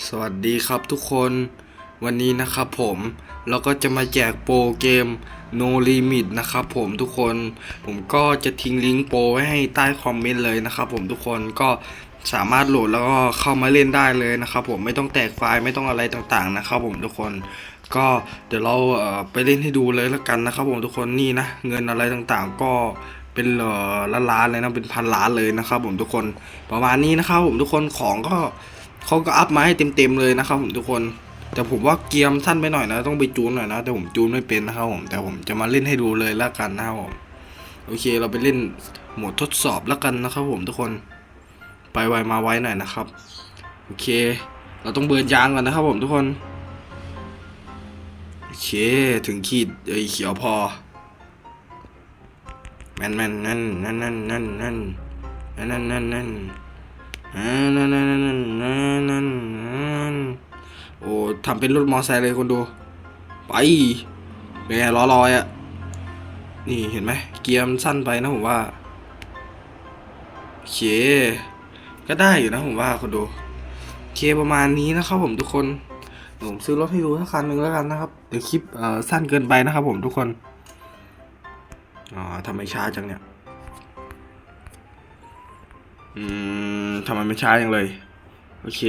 สวัสดีครับทุกคนวันนี้นะครับผมเราก็จะมาแจกโปรเกม No Limit นะครับผมทุกคนผมก็จะทิ้งลิงก์โปรไว้ให้ใต้คอมเมนต์เลยนะครับผมทุกคนก็สามารถโหลดแล้วก็เข้ามาเล่นได้เลยนะครับผมไม่ต้องแตกไฟล์ไม่ต้องอะไรต่างๆนะครับผมทุกคนก็เดี๋ยวเราเไปเล่นให้ดูเลยแล้วกันนะครับผมทุกคนนี่นะเงินอะไรต่างๆ ก็เป็นเอ่อล้านเลยนะเป็นพันล้านเลยนะครับผมทุกคนประมาณนี้นะครับผมทุกคนของก็ เขาก็อัพมาให้เต็มๆเลยนะครับผมทุกคน แต่ผมว่าเกียมสั้นไปหน่อยนะ ต้องไปจูนหน่อยนะ แต่ผมจูนไม่เป็นนะครับผม แต่ผมจะมาเล่นให้ดูเลยแล้วกันนะครับผม โอเค เราไปเล่นโหมดทดสอบแล้วกันนะครับผมทุกคน ไปไวมาไวหน่อยนะครับ โอเค เราต้องเบิร์นยางก่อนนะครับผมทุกคน โอเค ถึงขีดเอ้ยเขียวพอแมนแมนนั่นนั่นนั่นนั่นนั่นนั่นนั่นนั่น นั่นนั่นนั่นนั่นนั่นโอ้ทำเป็นรถมอไซค์เลยคนดู ไปเป็นไงล้อลอยอะ่ะ นี่เห็นไหมเกียร์มันสั้นไปนะผมว่าเค ก็ได้อยู่นะผมว่าคนดูเคประมาณนี้นะครับผมทุกคนผมซื้อรถให้ดูสักคันหนึ่งแล้วกันนะครับเดี๋ยวคลิปสั้นเกินไปนะครับผมทุกคนอ๋อทำไมช้าจังเนี่ย อืม ทำไมไม่ช้าอย่างเลย โอเค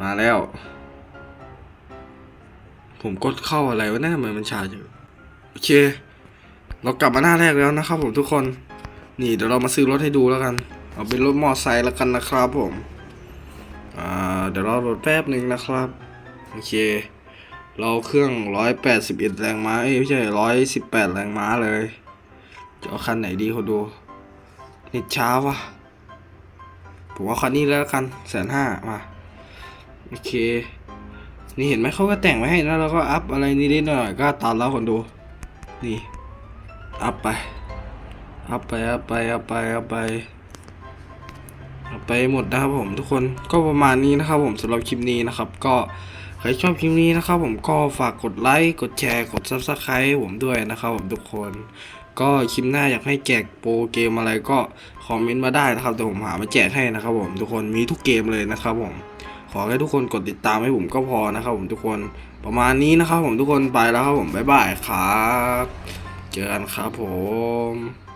มาแล้ว ผมกดเข้าอะไรวะเนี่ยทำไมมันช้าจังโอเค เรากลับมาหน้าแรกแล้วนะครับผมทุกคน นี่เดี๋ยวเรามาซื้อรถให้ดูแล้วกัน เอาเป็นรถมอไซค์แล้วกันนะครับผม อ่า เดี๋ยวเราโหลดแป๊บหนึ่งนะครับ โอเค เราเครื่อง 181 แรงม้า เอ้ยไม่ใช่ 118 แรงม้าเลย จะเอาคันไหนดีคนดูน็ตช้าวะ ผมว่าคันนี้แล้วกันแสนห้ามาโอเค นี่เห็นไหมเขาก็แต่งไว้ให้นะแล้วก็อัพอะไรนิดๆหน่อยๆก็ตัดแล้วคนดู นี่ อัพไป อัพไป อัพไป อัพไป อัพไปอัพไปหมดนะครับผมทุกคนก็ประมาณนี้นะครับผมสำหรับคลิปนี้นะครับ ก็ใครชอบคลิปนี้นะครับผมก็ฝากกดไลค์กดแชร์กด subscribe ผมด้วยนะครับผมทุกคน ก็คลิปหน้าอยากให้แจกโปรเกมอะไรก็คอมเมนต์มาได้นะครับแต่ผมหามาแจกให้นะครับผมทุกคนมีทุกเกมเลยนะครับผมขอให้ทุกคนกดติดตามให้ผมก็พอนะครับผมทุกคนประมาณนี้นะครับผมทุกคนไปแล้วครับผมบ๊ายบายครับ เจอกันครับผม